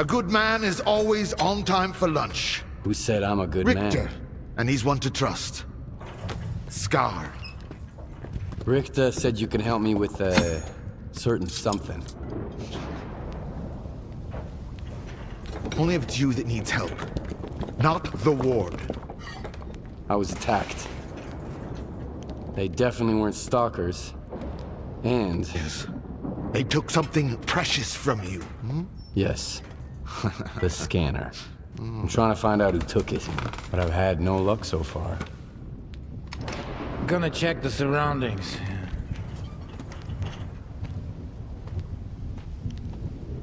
A good man is always on time for lunch. Who said I'm a good Richter. man? And he's one to trust. Scar. Richter said you can help me with a certain something. Only if it's you that needs help. Not the ward. I was attacked. They definitely weren't stalkers. And, Yes. They took something precious from you. Hmm? yes, the scanner. I'm trying to find out who took it, but I've had no luck so far. Gonna check the surroundings.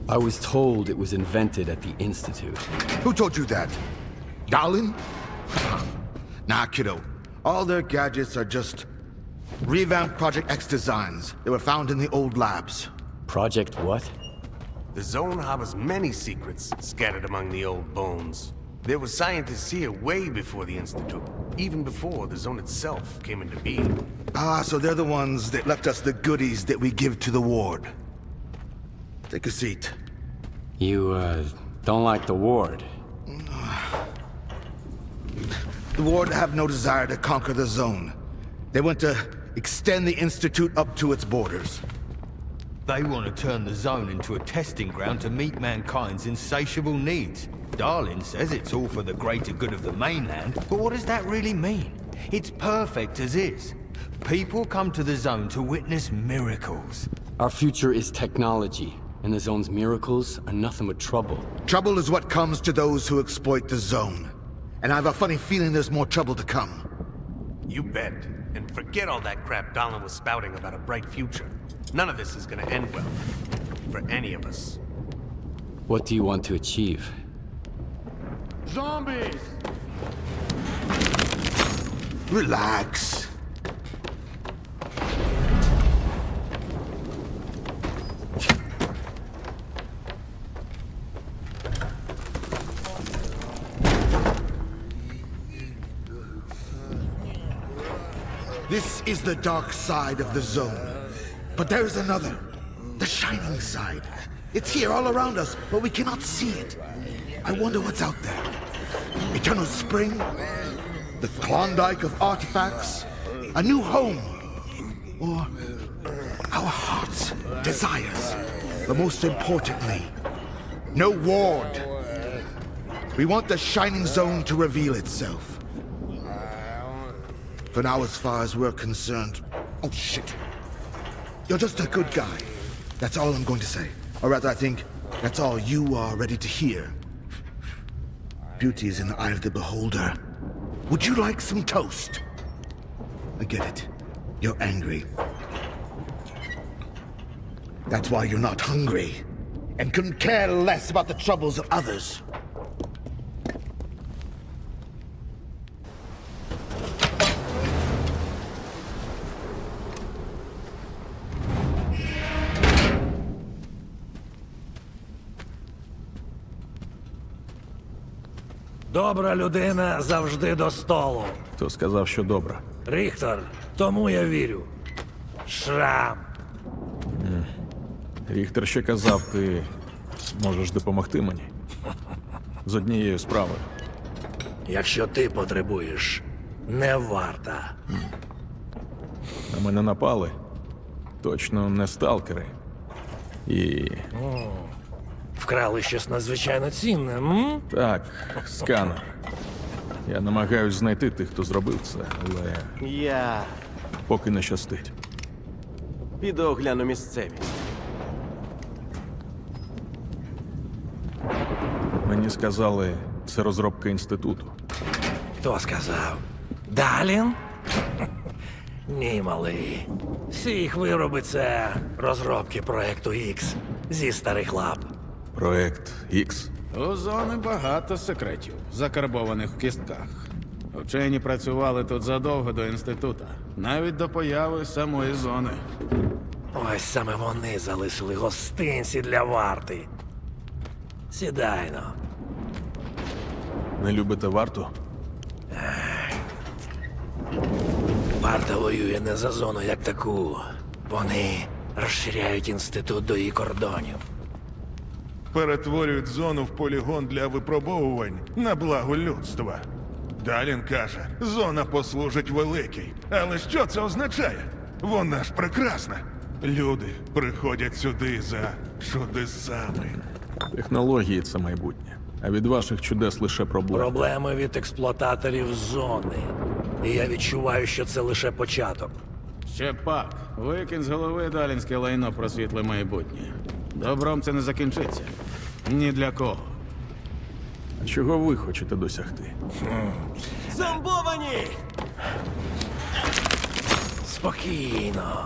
I was told it was invented at the Institute. Who told you that? Darlin? nah, kiddo. All their gadgets are just revamped Project X designs. They were found in the old labs. Project what? The zone harbors many secrets scattered among the old bones. There were scientists here way before the Institute, even before the zone itself came into being. Ah, so they're the ones that left us the goodies that we give to the ward. Take a seat. You, uh, don't like the ward. The ward have no desire to conquer the zone. They want to extend the Institute up to its borders. They want to turn the zone into a testing ground to meet mankind's insatiable needs. Darlin says it's all for the greater good of the mainland, but what does that really mean? It's perfect as is. People come to the zone to witness miracles. Our future is technology, and the zone's miracles are nothing but trouble. Trouble is what comes to those who exploit the zone. And I have a funny feeling there's more trouble to come. You bet. And forget all that crap Donlin was spouting about a bright future. None of this is gonna end well. For any of us. What do you want to achieve? Zombies! Relax. This is the dark side of the zone. But there is another. The shining side. It's here all around us, but we cannot see it. I wonder what's out there. Eternal spring? The Klondike of artifacts? A new home? Or our hearts' desires? But most importantly, no ward. We want the Shining Zone to reveal itself. For now, as far as we're concerned... Oh, shit. You're just a good guy. That's all I'm going to say. Or rather, I think that's all you are ready to hear. Beauty is in the eye of the beholder. Would you like some toast? I get it. You're angry. That's why you're not hungry. And couldn't care less about the troubles of others. Добра людина завжди до столу. Хто сказав, що добре? Ріхтор, тому я вірю. Шрам. Ріхтер ще казав, ти можеш допомогти мені. З однією справою. Якщо ти потребуєш, не варта. На мене напали. Точно не сталкери. І Вкрали щось надзвичайно цінне, м? так, сканер. Я намагаюсь знайти тих, хто зробив це, але Я поки не щастить. піду огляну місцевість. Мені сказали, це розробка інституту. Хто сказав? Далін? Ні, малий. Всі їх вироби це розробки проекту X зі старих лап. Проект X. У зони багато секретів, закарбованих в кістках. Вчені працювали тут задовго до інститута, навіть до появи самої зони. Ось саме вони залишили гостинці для варти. Сідайно. Не любите варту? Варта воює не за зону як таку. Вони розширяють інститут до її кордонів. Перетворюють зону в полігон для випробовувань на благо людства. Далін каже, зона послужить великій. Але що це означає? Вона ж прекрасна. Люди приходять сюди за чудесами. Технології це майбутнє. А від ваших чудес лише проблеми. Проблеми від експлуататорів зони. І я відчуваю, що це лише початок. Ще пак. Викинь з голови далінське лайно про світле майбутнє. Добром це не закінчиться. Ні для кого. А чого ви хочете досягти? Зомбовані! Спокійно.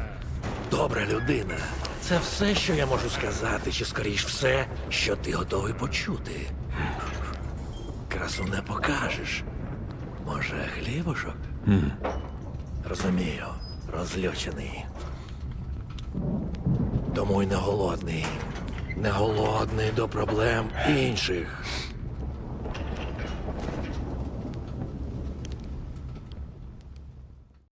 Добра людина. Це все, що я можу сказати, чи скоріш все, що ти готовий почути. Красу не покажеш. Може, хлібушок? Розумію, розлючений. Тому й не голодний. Не голодний до проблем інших.